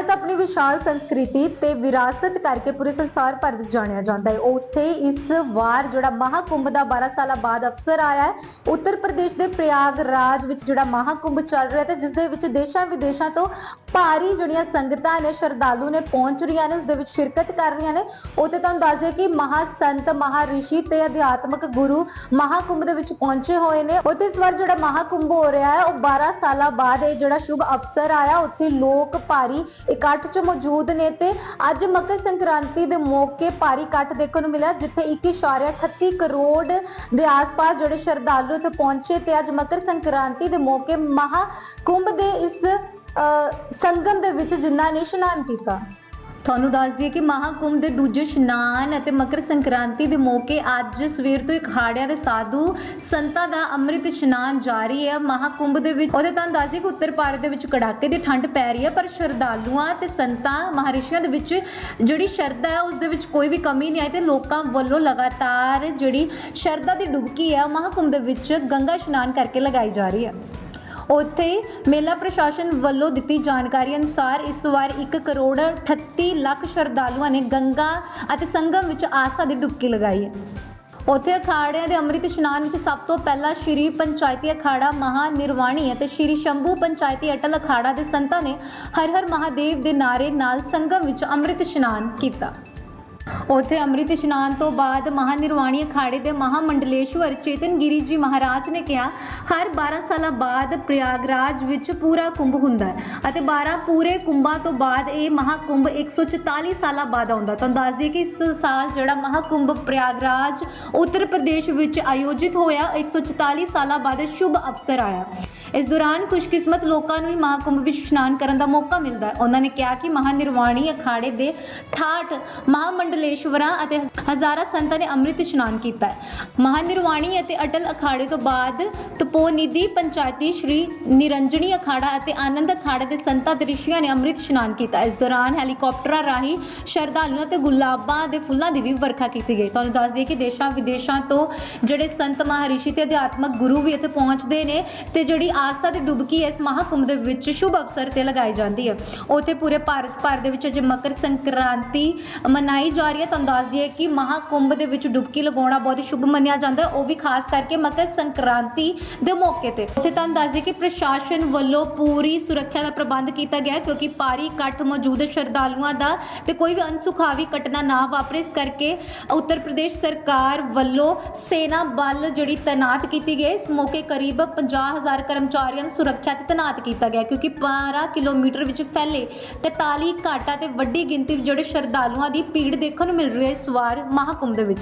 ਭਾਰਤ ਆਪਣੀ ਵਿਸ਼ਾਲ ਸੰਸਕ੍ਰਿਤੀ ਤੇ ਵਿਰਾਸਤ ਕਰਕੇ ਪੂਰੇ ਸੰਸਾਰ ਭਰ ਵਿੱਚ ਜਾਣਿਆ ਜਾਂਦਾ ਹੈ। ਉੱਥੇ ਇਸ ਵਾਰ ਜਿਹੜਾ ਮਹਾਕੁੰਭ ਦਾ 12 ਸਾਲਾਂ ਬਾਅਦ ਅਵਸਰ ਆਇਆ ਹੈ, ਉੱਤਰ ਪ੍ਰਦੇਸ਼ ਦੇ ਪ੍ਰਯਾਗਰਾਜ ਵਿੱਚ ਜਿਹੜਾ ਮਹਾਕੁੰਭ ਚੱਲ ਰਿਹਾ ਤੇ ਜਿਸ ਦੇ ਵਿੱਚ ਦੇਸ਼ਾਂ ਵਿਦੇਸ਼ਾਂ ਤੋਂ ਭਾਰੀ ਜਿਹੜੀਆਂ ਸੰਗਤਾਂ ਨੇ, ਸ਼ਰਧਾਲੂ ਨੇ ਪਹੁੰਚ ਰਹੀਆਂ ਨੇ, ਉਸ ਦੇ ਵਿੱਚ ਸ਼ਿਰਕਤ ਕਰ ਰਹੀਆਂ ਨੇ। ਉੱਥੇ ਤੁਹਾਨੂੰ ਦੱਸ ਦਈਏ ਕਿ ਮਹਾ ਸੰਤ ਮਹਾਰਿਸ਼ੀ ਤੇ ਅਧਿਆਤਮਕ ਗੁਰੂ ਮਹਾਕੁੰਭ ਦੇ ਵਿੱਚ ਪਹੁੰਚੇ ਹੋਏ ਨੇ। ਉੱਥੇ ਇਸ ਵਾਰ ਜਿਹੜਾ ਮਹਾਕੁੰਭ ਹੋ ਰਿਹਾ ਹੈ, ਉਹ 12 ਸਾਲਾਂ ਬਾਅਦ ਇਹ ਜਿਹੜਾ ਸ਼ੁਭ ਅਵਸਰ ਆਇਆ, ਉੱਥੇ ਲੋਕ ਭਾਰੀ ਇਕੱਠ 'ਚ ਮੌਜੂਦ ਨੇ ਤੇ ਅੱਜ ਮਕਰ ਸੰਕ੍ਰਾਂਤੀ ਦੇ ਮੌਕੇ ਭਾਰੀ ਇਕੱਠ ਦੇਖਣ ਨੂੰ ਮਿਲਿਆ, ਜਿੱਥੇ 1.38 ਕਰੋੜ ਦੇ ਆਸ-ਪਾਸ ਜਿਹੜੇ ਸ਼ਰਧਾਲੂ ਇੱਥੇ ਪਹੁੰਚੇ ਤੇ ਅੱਜ ਮਕਰ ਸੰਕ੍ਰਾਂਤੀ ਦੇ ਮੌਕੇ ਮਹਾਕੁੰਭ ਦੇ ਇਸ ਸੰਗਮ ਦੇ ਵਿੱਚ ਜਿਨ੍ਹਾਂ ਨੇ ਇਸ਼ਨਾਨ ਕੀਤਾ। ਤੁਹਾਨੂੰ ਦੱਸ ਦਈਏ ਕਿ ਮਹਾਕੁੰਭ ਦੇ ਦੂਜੇ ਇਸ਼ਨਾਨ ਅਤੇ ਮਕਰ ਸੰਕ੍ਰਾਂਤੀ ਦੇ ਮੌਕੇ ਅੱਜ ਸਵੇਰ ਤੋਂ ਅਖਾੜਿਆਂ ਦੇ ਸਾਧੂ ਸੰਤਾਂ ਦਾ ਅੰਮ੍ਰਿਤ ਇਸ਼ਨਾਨ ਜਾਰੀ ਹੈ। ਮਹਾਕੁੰਭ ਦੇ ਵਿੱਚ ਉਹਦੇ ਤੁਹਾਨੂੰ ਦੱਸ ਦਈਏ ਕਿ ਉੱਤਰ ਭਾਰਤ ਦੇ ਵਿੱਚ ਕੜਾਕੇ ਦੀ ਠੰਡ ਪੈ ਰਹੀ ਹੈ, ਪਰ ਸ਼ਰਧਾਲੂਆਂ ਤੇ ਸੰਤਾਂ ਮਹਾਰਿਸ਼ੀਆਂ ਦੇ ਵਿੱਚ ਜਿਹੜੀ ਸ਼ਰਧਾ ਹੈ, ਉਸ ਦੇ ਵਿੱਚ ਕੋਈ ਵੀ ਕਮੀ ਨਹੀਂ ਆਈ ਤੇ ਲੋਕਾਂ ਵੱਲੋਂ ਲਗਾਤਾਰ ਜਿਹੜੀ ਸ਼ਰਧਾ ਦੀ ਡੁਬਕੀ ਹੈ ਉਹ ਮਹਾਕੁੰਭ ਦੇ ਵਿੱਚ ਗੰਗਾ ਇਸ਼ਨਾਨ ਕਰਕੇ ਲਗਾਈ ਜਾ ਰਹੀ ਹੈ। ਉੱਥੇ ਮੇਲਾ ਪ੍ਰਸ਼ਾਸਨ ਵੱਲੋਂ ਦਿੱਤੀ ਜਾਣਕਾਰੀ ਅਨੁਸਾਰ ਇਸ ਵਾਰ 1 ਕਰੋੜ 38 ਲੱਖ ਸ਼ਰਧਾਲੂਆਂ ਨੇ ਗੰਗਾ ਅਤੇ ਸੰਗਮ ਵਿੱਚ ਆਸਾ ਦੀ ਡੁਬਕੀ ਲਗਾਈ ਹੈ। ਉੱਥੇ ਅਖਾੜਿਆਂ ਦੇ ਅੰਮ੍ਰਿਤ ਇਸ਼ਨਾਨ ਵਿੱਚ ਸਭ ਤੋਂ ਪਹਿਲਾਂ ਸ਼੍ਰੀ ਪੰਚਾਇਤੀ ਅਖਾੜਾ ਮਹਾ ਨਿਰਵਾਣੀ ਅਤੇ ਸ਼੍ਰੀ ਸ਼ੰਭੂ ਪੰਚਾਇਤੀ ਅਟਲ ਅਖਾੜਾ ਦੇ ਸੰਤਾਂ ਨੇ ਹਰ ਹਰ ਮਹਾਦੇਵ ਦੇ ਨਾਰੇ ਨਾਲ ਸੰਗਮ ਵਿੱਚ ਅੰਮ੍ਰਿਤ ਇਸ਼ਨਾਨ ਕੀਤਾ। ਉੱਥੇ ਅੰਮ੍ਰਿਤ ਇਸ਼ਨਾਨ ਤੋਂ ਬਾਅਦ ਮਹਾਨਿਰਵਾਣੀ ਅਖਾੜੇ ਦੇ ਮਹਾਮੰਡਲੇਸ਼ਵਰ ਚੇਤਨਗਿਰੀ ਜੀ ਮਹਾਰਾਜ ਨੇ ਕਿਹਾ, ਹਰ 12 ਸਾਲਾਂ ਬਾਅਦ ਪ੍ਰਯਾਗਰਾਜ ਵਿੱਚ ਪੂਰਾ ਕੁੰਭ ਹੁੰਦਾ ਹੈ ਅਤੇ 12 ਪੂਰੇ ਕੁੰਭਾਂ ਤੋਂ ਬਾਅਦ ਇਹ ਮਹਾਕੁੰਭ 144 ਸਾਲਾਂ ਬਾਅਦ ਆਉਂਦਾ ਤੁਹਾਨੂੰ ਦੱਸ ਦਈਏ ਕਿ ਇਸ ਸਾਲ ਜਿਹੜਾ ਮਹਾਕੁੰਭ ਪ੍ਰਯਾਗਰਾਜ ਉੱਤਰ ਪ੍ਰਦੇਸ਼ ਵਿੱਚ ਆਯੋਜਿਤ ਹੋਇਆ 144 ਸਾਲਾਂ ਬਾਅਦ ਸ਼ੁਭ ਅਵਸਰ ਆਇਆ। ਇਸ ਦੌਰਾਨ ਖੁਸ਼ਕਿਸਮਤ ਲੋਕਾਂ ਨੂੰ ਹੀ ਮਹਾਕੁੰਭ ਵਿੱਚ ਇਸ਼ਨਾਨ ਕਰਨ ਦਾ ਮੌਕਾ ਮਿਲਦਾ ਹੈ। ਉਹਨਾਂ ਨੇ ਕਿਹਾ ਕਿ ਮਹਾਨਿਰਵਾਣੀ ਅਖਾੜੇ ਦੇ 68 ਮਹਾਮੰਡਲੇਸ਼ਵਰਾਂ ਅਤੇ ਹਜ਼ਾਰਾਂ ਸੰਤਾਂ ਨੇ ਅੰਮ੍ਰਿਤ ਇਸ਼ਨਾਨ ਕੀਤਾ ਹੈ। ਮਹਾਨਿਰਵਾਣੀ ਅਤੇ ਅਟਲ ਅਖਾੜੇ ਤੋਂ ਬਾਅਦ ਤਪੋਨਿਧੀ ਪੰਚਾਇਤੀ ਸ਼੍ਰੀ ਨਿਰੰਜਨੀ ਅਖਾੜਾ ਅਤੇ ਆਨੰਦ ਅਖਾੜੇ ਦੇ ਸੰਤਾਂ ਤੇ ਰਿਸ਼ੀਆਂ ਨੇ ਅੰਮ੍ਰਿਤ ਇਸ਼ਨਾਨ ਕੀਤਾ ਇਸ ਦੌਰਾਨ ਹੈਲੀਕਾਪਟਰਾਂ ਰਾਹੀਂ ਸ਼ਰਧਾਲੂਆਂ ਤੇ ਗੁਲਾਬਾਂ ਦੇ ਫੁੱਲਾਂ ਦੀ ਵੀ ਵਰਖਾ ਕੀਤੀ ਗਈ। ਤੁਹਾਨੂੰ ਦੱਸ ਦਈਏ ਕਿ ਦੇਸ਼ਾਂ ਵਿਦੇਸ਼ਾਂ ਤੋਂ ਜਿਹੜੇ ਸੰਤ ਮਹਾਰਿਸ਼ੀ ਤੇ ਅਧਿਆਤਮਕ ਗੁਰੂ ਵੀ ਇੱਥੇ ਪਹੁੰਚਦੇ ਨੇ ਤੇ ਜਿਹੜੀ ਆਸਥਾ ਦੀ ਡੁਬਕੀ ਇਸ ਮਹਾਕੁੰਭ ਦੇ ਵਿੱਚ ਸ਼ੁਭ ਅਵਸਰ ਤੇ ਲਗਾਈ ਜਾਂਦੀ ਹੈ। ਉੱਥੇ ਪੂਰੇ ਭਾਰਤ ਭਰ ਦੇ ਵਿੱਚ ਅਜੇ ਮਕਰ ਸੰਕ੍ਰਾਂਤੀ ਮਨਾਈ ਜਾ ਰਹੀ ਹੈ। ਤੁਹਾਨੂੰ ਦੱਸ ਦਈਏ ਕਿ ਮਹਾਕੁੰਭ ਦੇ ਵਿੱਚ ਡੁਬਕੀ ਲਗਾਉਣਾ ਬਹੁਤ ਸ਼ੁਭ ਮੰਨਿਆ ਜਾਂਦਾ ਉਹ ਵੀ ਖਾਸ ਕਰਕੇ ਮਕਰ ਸੰਕ੍ਰਾਂਤੀ ਦੇ ਮੌਕੇ ਤੇ। ਉੱਥੇ ਤੁਹਾਨੂੰ ਦੱਸ ਦਈਏ ਕਿ ਪ੍ਰਸ਼ਾਸਨ ਵੱਲੋਂ ਪੂਰੀ ਸੁਰੱਖਿਆ ਦਾ ਪ੍ਰਬੰਧ ਕੀਤਾ ਗਿਆ ਕਿਉਂਕਿ ਪਾਰੀ ਇਕੱਠ ਮੌਜੂਦ ਸ਼ਰਧਾਲੂਆਂ ਦਾ ਤੇ ਕੋਈ ਵੀ ਅਨਸੁਖਾਵੀ ਘਟਨਾ ਨਾ ਵਾਪਰੇ। ਇਸ ਕਰਕੇ ਉੱਤਰ ਪ੍ਰਦੇਸ਼ ਸਰਕਾਰ ਵੱਲੋਂ ਸੈਨਾ ਬਲ ਜਿਹੜੀ ਤੈਨਾਤ ਕੀਤੀ ਗਈ ਇਸ ਮੌਕੇ ਕਰੀਬ 50000 ਕਰਮਚਾਰੀਆਂ ਨੂੰ ਸੁਰੱਖਿਆ ਤੇ ਤੈਨਾਤ ਕੀਤਾ ਗਿਆ ਕਿਉਂਕਿ 12 ਕਿਲੋਮੀਟਰ ਵਿੱਚ ਫੈਲੇ 43 ਘਾਟਾਂ ਤੇ ਵੱਡੀ ਗਿਣਤੀ ਵਿੱਚ ਜਿਹੜੇ ਸ਼ਰਧਾਲੂਆਂ ਦੀ ਭੀੜ ਦੇਖਣ ਨੂੰ ਮਿਲ ਰਹੀ ਹੈ ਇਸ ਵਾਰ ਮਹਾਕੁੰਭ ਦੇ ਵਿੱਚ।